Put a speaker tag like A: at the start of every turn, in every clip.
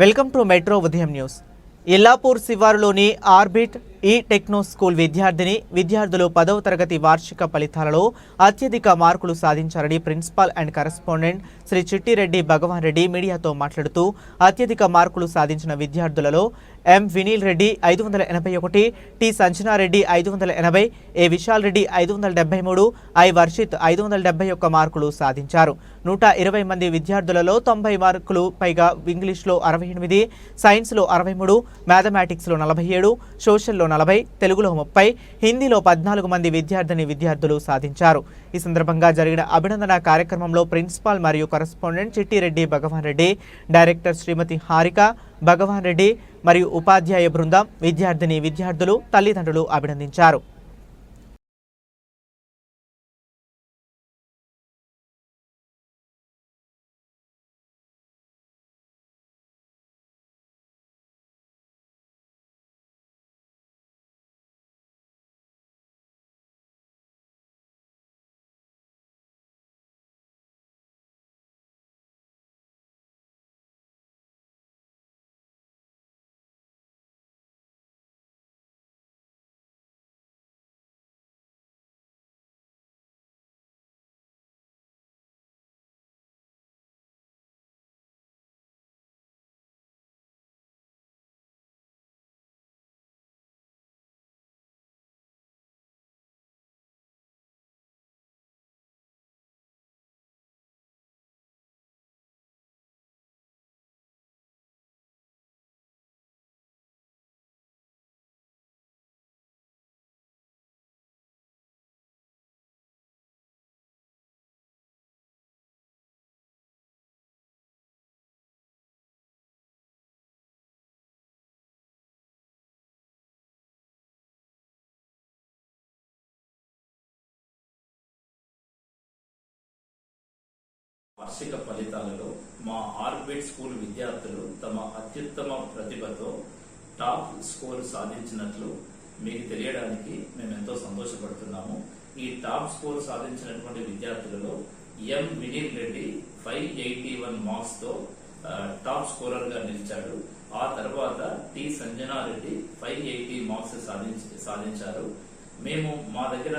A: Welcome to metro ఉదయం news. Illapur శివారులోని orbit ఈ టెక్నో స్కూల్ విద్యార్థిని విద్యార్థులు పదవ తరగతి వార్షిక ఫలితాలలో అత్యధిక మార్కులు సాధించారని principal and correspondent Shri Chittireddy Bhagavan Reddy మీడియాతో మాట్లాడుతూ అత్యధిక మార్కులు సాధించిన విద్యార్థులలో ఎం వినీల్ రెడ్డి ఐదు వందల ఎనభై ఒకటి టి సంజనారెడ్డి ఐదు వందల ఎనభై ఏ విశాల్ రెడ్డి ఐదు వందల డెబ్బై మూడు ఐ వర్షిత్ ఐదు వందల డెబ్బై ఒక్క మార్కులు సాధించారు. నూట ఇరవై మంది విద్యార్థులలో తొంభై మార్కులు పైగా ఇంగ్లీష్లో అరవై ఎనిమిది సైన్స్లో అరవై మూడు మ్యాథమెటిక్స్లో నలభై ఏడు సోషల్లో నలభై తెలుగులో ముప్పై హిందీలో పద్నాలుగు మంది విద్యార్థిని విద్యార్థులు సాధించారు. ఈ సందర్భంగా జరిగిన అభినందన కార్యక్రమంలో ప్రిన్సిపాల్ మరియు కరస్పాండెంట్ చిట్టిరెడ్డి భగవాన్ రెడ్డి డైరెక్టర్ శ్రీమతి హారిక భగవాన్ రెడ్డి మరియు ఉపాధ్యాయ బృందం విద్యార్థిని విద్యార్థులు తల్లిదండ్రులు అభినందించారు.
B: వార్షిక ఫలితాలలో మా ఆర్బిట్ స్కూల్ విద్యార్థులు తమ అత్యుత్తమ ప్రతిభతో టాప్ స్కోర్ సాధించినట్లు మీకు తెలియడానికి మేము ఎంతో సంతోషపడుతున్నాము. ఈ టాప్ స్కోర్ సాధించినటువంటి విద్యార్థులలో M Vineel Reddy five eighty one మార్క్స్తో top స్కోరర్గా నిలిచాడు. ఆ తర్వాత T Sanjana Reddy five eighty marks సాధించి సాధించారు. మేము మా దగ్గర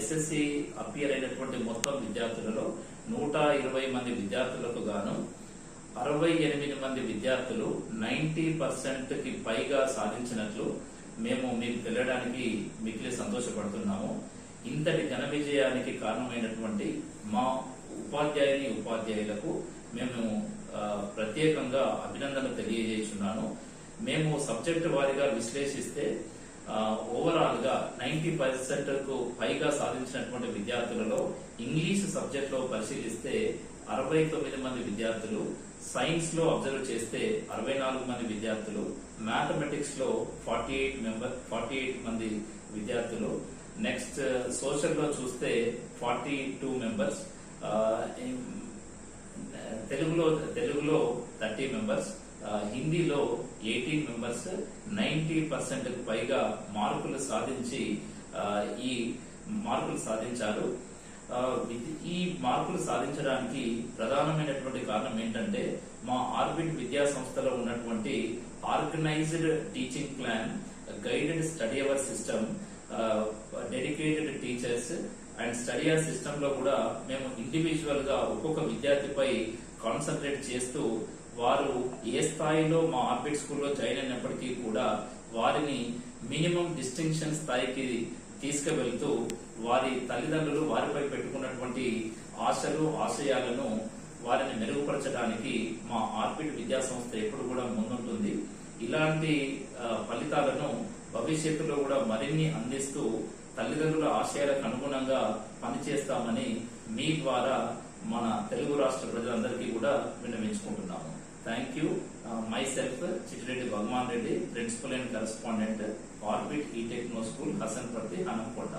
B: ఎస్ఎస్సి అపియర్ అయినటువంటి మొత్తం విద్యార్థులలో నూట ఇరవై మంది విద్యార్థులకు గాను అరవై ఎనిమిది మంది విద్యార్థులు నైన్టీ పర్సెంట్కి పైగా సాధించినట్లు మేము మీకు తెలియడానికి మిగిలి సంతోషపడుతున్నాము. ఇంతటి ఘన విజయానికి కారణమైనటువంటి మా ఉపాధ్యాయుని ఉపాధ్యాయులకు మేము ప్రత్యేకంగా అభినందన తెలియజేస్తున్నాను. మేము సబ్జెక్టు వారిగా విశ్లేషిస్తే ఓవరాల్గా నైన్టీ పర్సెంట్కు పైగా సాధించినటువంటి విద్యార్థులలో ఇంగ్లీష్ సబ్జెక్ట్లో పరిశీలిస్తే అరవై తొమ్మిది మంది విద్యార్థులు సైన్స్లో అబ్జర్వ్ చేస్తే అరవై నాలుగు మంది విద్యార్థులు మ్యాథమెటిక్స్లో forty eight member forty eight మంది విద్యార్థులు. నెక్స్ట్ సోషల్ uh, లో చూస్తే ఫార్టీ టూ మెంబర్స్ తెలుగులో తెలుగులో థర్టీ మెంబర్స్ హిందీలో ఎయిటీన్ మెంబర్స్ నైన్టీ పర్సెంట్ పైగా మార్కులు సాధించి ఈ మార్కులు సాధించారు. ఈ మార్కులు సాధించడానికి ప్రధానమైనటువంటి కారణం ఏంటంటే మా ఆర్బిట్ విద్యా సంస్థలో ఉన్నటువంటి organised teaching plan guided study hour system dedicated teachers and study hour సిస్టమ్లో కూడా మేము ఇండివిజువల్గా ఒక్కొక్క విద్యార్థిపై కాన్సన్ట్రేట్ చేస్తూ వారు ఏ స్థాయిలో మా ఆర్బిట్ స్కూల్లో జాయిన్ అయినప్పటికీ కూడా వారిని మినిమం డిస్టింక్షన్ స్థాయికి తీసుకువెళ్తూ వారి తల్లిదండ్రులు వారిపై పెట్టుకున్నటువంటి ఆశలు ఆశయాలను వారిని మెరుగుపరచడానికి మా ఆర్బిట్ విద్యా సంస్థ ఎప్పుడు కూడా ముందుంటుంది. ఇలాంటి ఫలితాలను భవిష్యత్తులో కూడా మరిన్ని అందిస్తూ తల్లిదండ్రుల ఆశయాలకు అనుగుణంగా పనిచేస్తామని మీ ద్వారా మన తెలుగు రాష్ట్ర ప్రజలందరికీ కూడా విన్నవించుకుంటున్నాము. Thank you myself Chittireddy Bhagavan Reddy principal and correspondent Orbit E techno school Hasanparthy Hanamkonda